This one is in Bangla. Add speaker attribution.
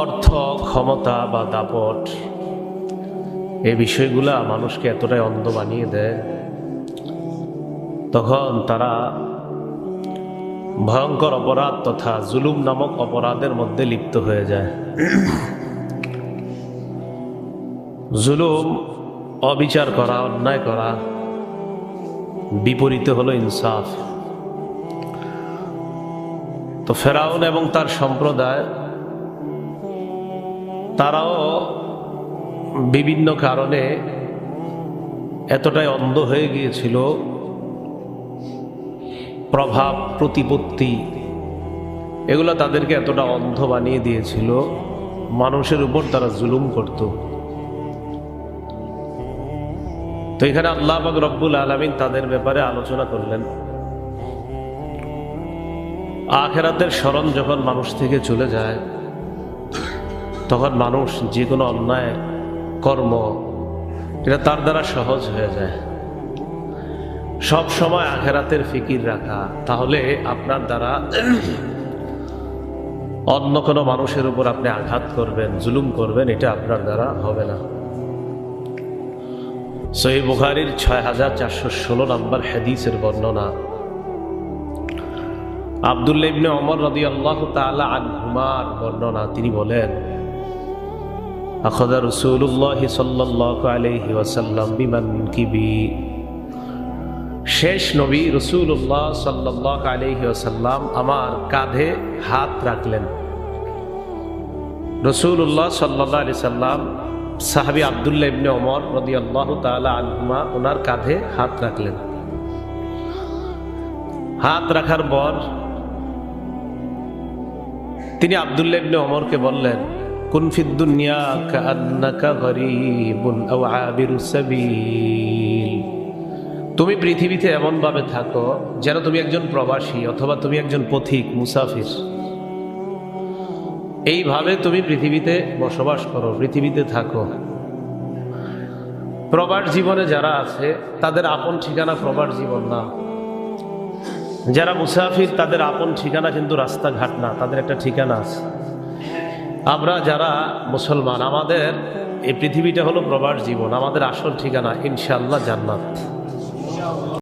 Speaker 1: অর্থ, ক্ষমতা বা দাপট এই বিষয়গুলা মানুষকে এতটাই অন্ধ বানিয়ে দেয়, তখন তারা ভয়ঙ্কর অপরাধ তথা জুলুম নামক অপরাধের মধ্যে লিপ্ত হয়ে যায়। জুলুম, অবিচার করা, অন্যায় করা, বিপরীতে হলো ইনসাফ। তো ফেরাউন এবং তার সম্প্রদায় তারাও বিভিন্ন কারণে এতটাই অন্ধ হয়ে গিয়েছিল। প্রভাব, প্রতিপত্তি, এগুলো তাদেরকে এতটা অন্ধ বানিয়ে দিয়েছিল, মানুষের উপর তারা জুলুম করত। তো এখানে আল্লাহ রব্বুল আলমিন তাদের ব্যাপারে আলোচনা করলেন। আখেরাতের স্মরণ যখন মানুষ থেকে চলে যায় তখন মানুষ যে কোনো অন্যায় কর্ম, এটা তার দ্বারা সহজ হয়ে যায়। সব সময় আখেরাতের ফিকির রাখা, তাহলে আপনার দ্বারা অন্য কোনো মানুষের উপর আপনি আঘাত করবেন, জুলুম করবেন, এটা আপনার দ্বারা হবে না। সহি বুখারির ছয় হাজার চারশো ষোলো নম্বর হাদিসের বর্ণনা। আবদুল্লা ইবনে অমর রদি আল্লাহ তালা আনহুমার বর্ণনা, তিনি বলেন আখদা রসুল্লাহ সাল্লাহ আলহি ওয়াসাল্লাম বিমান কিবি শেষ নবী রসুল্লাহ সাল্লাহ আলহি ওসাল্লাম আমার কাঁধে হাত রাখলেন। রসুল্লাহ সাল্লাহ আলি সাল্লাম সাহাবি আবদুল্লাহ ইবনে ওমর রদি আল্লাহ তালা ওনার কাঁধে হাত রাখলেন। হাত রাখার পর তিনি আবদুল্লাহ ইবনে ওমরকে বললেন কুন ফিদ দুনিয়া কান্নাকা গরিবুন আও আবিরুস সাবিল। তুমি পৃথিবীতে এমনভাবে থাকো যেন তুমি একজন প্রবাসী অথবা তুমি একজন পথিক, মুসাফির। এইভাবে তুমি পৃথিবীতে বসবাস করো, পৃথিবীতে থাকো। প্রবাস জীবনে যারা আছে, তাদের আপন ঠিকানা প্রবাস জীবন না। যারা মুসাফির, তাদের আপন ঠিকানা কিন্তু রাস্তাঘাট না, তাদের একটা ঠিকানা আছে। আমরা যারা মুসলমান আমাদের এই পৃথিবীটা হলো প্রবাস জীবন আমাদের আসল ঠিকানা ইনশাল্লাহ জান্নাত।